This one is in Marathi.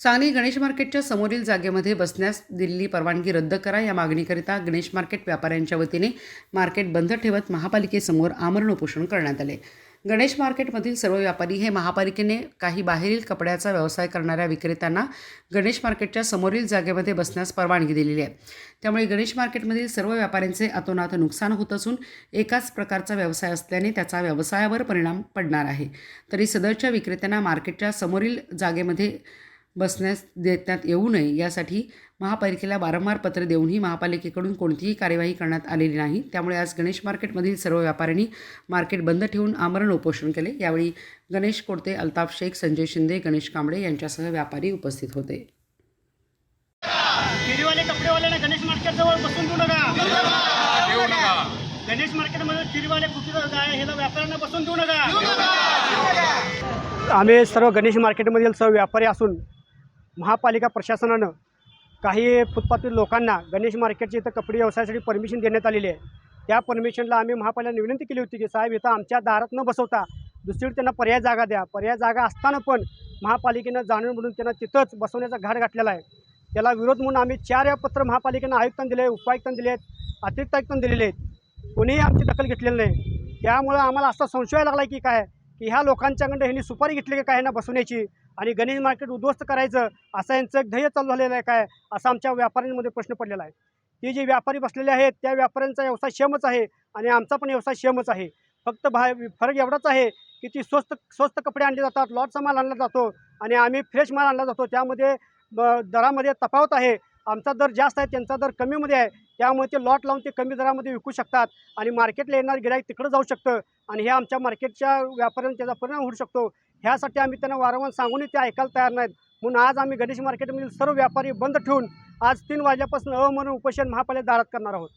सांगली गणेश मार्केटच्या समोरील जागेमध्ये बसण्यास दिलेली परवानगी रद्द करा या मागणीकरिता गणेश मार्केट व्यापाऱ्यांच्या वतीने मार्केट बंद ठेवत महापालिकेसमोर आमरण उपोषण करण्यात आले. गणेश मार्केटमधील सर्व व्यापारी हे महापालिकेने काही बाहेरील कपड्याचा व्यवसाय करणाऱ्या विक्रेत्यांना गणेश मार्केटच्या समोरील जागेमध्ये बसण्यास परवानगी दिलेली आहे. त्यामुळे गणेश मार्केटमधील सर्व व्यापाऱ्यांचे अतोनात नुकसान होत असून एकाच प्रकारचा व्यवसाय असल्याने त्याचा व्यवसायावर परिणाम पडणार आहे. तरी सदरच्या विक्रेत्यांना मार्केटच्या समोरील जागेमध्ये बसण्यास देण्यात येऊ नये. यासाठी महापालिकेला वारंवार पत्र देऊनही महापालिकेकडून कोणतीही कार्यवाही करण्यात आलेली नाही. त्यामुळे आज गणेश मार्केटमधील सर्व व्यापाऱ्यांनी मार्केट बंद ठेवून आमरण उपोषण केले. यावेळी गणेश कोडते अल्ताफ शेख संजय शिंदे गणेश कांबळे यांच्यासह व्यापारी उपस्थित होते. कपडेवाल्यांना गणेश मार्केट जवळ बसून देऊ नका. देऊ नका. गणेश मार्केटमध्ये कुठे व्यापाऱ्यांना बसून देऊ नका. आम्ही सर्व गणेश मार्केटमधील सर्व व्यापारी असून महापालिका प्रशासनानं काही फुटपाथील लोकांना गणेश मार्केटचे इथं कपडे व्यवसायासाठी परमिशन देण्यात आलेली आहे. त्या परमिशनला आम्ही महापालिका विनंती केली होती की साहेब इथं आमच्या दारात न बसवता दुसरीकडे त्यांना पर्याय जागा द्या. पर्याय जागा असताना पण महापालिकेनं जाणून म्हणून त्यांना तिथंच बसवण्याचा घाट घातलेला आहे. त्याला विरोध म्हणून आम्ही चार या पत्र महापालिकेनं आयुक्तांना दिले उपायुक्तांना दिले आहेत अतिरिक्त आयुक्तांना दिलेले आहेत. कोणीही आमची दखल घेतलेली नाही. त्यामुळं आम्हाला असा संशय लागला की काय? की ह्या लोकांच्याकडं ह्यांनी सुपारी घेतली की काय ना बसवण्याची? आणि गणेश मार्केट उद्ध्वस्त करायचं असं यांचं एक ध्येय चालू झालेलं आहे काय असा आमच्या व्यापाऱ्यांमध्ये प्रश्न पडलेला आहे. ती जे व्यापारी बसलेले आहेत त्या व्यापाऱ्यांचा व्यवसाय शेमच आहे आणि आमचा पण व्यवसाय शेमच आहे. फक्त भा फरक एवढाच आहे की ती स्वस्त स्वस्त कपडे आणले जातात लॉटचा माल आणला जातो आणि आम्ही फ्रेश माल आणला जातो. त्यामध्ये ब- दरामध्ये तफावत आहे. आमचा दर जास्त आहे त्यांचा दर कमीमध्ये आहे. त्यामुळे ते लॉट लावून ते कमी दरामध्ये विकू शकतात. आणि मार्केटला येणार गिराईक तिकडं जाऊ शकतं. आणि हे आमच्या मार्केटच्या व्यापाऱ्यांना त्याचा परिणाम होऊ शकतो. ह्यासाठी आम्ही त्यांना वारंवार सांगूनही ते ऐकायला तयार नाहीत. म्हणून आज आम्ही गणेश मार्केटमधील सर्व व्यापारी बंद ठेवून आज तीन वाजल्यापासून अ म्हणून उपोषण महापालिका दारात करणार आहोत.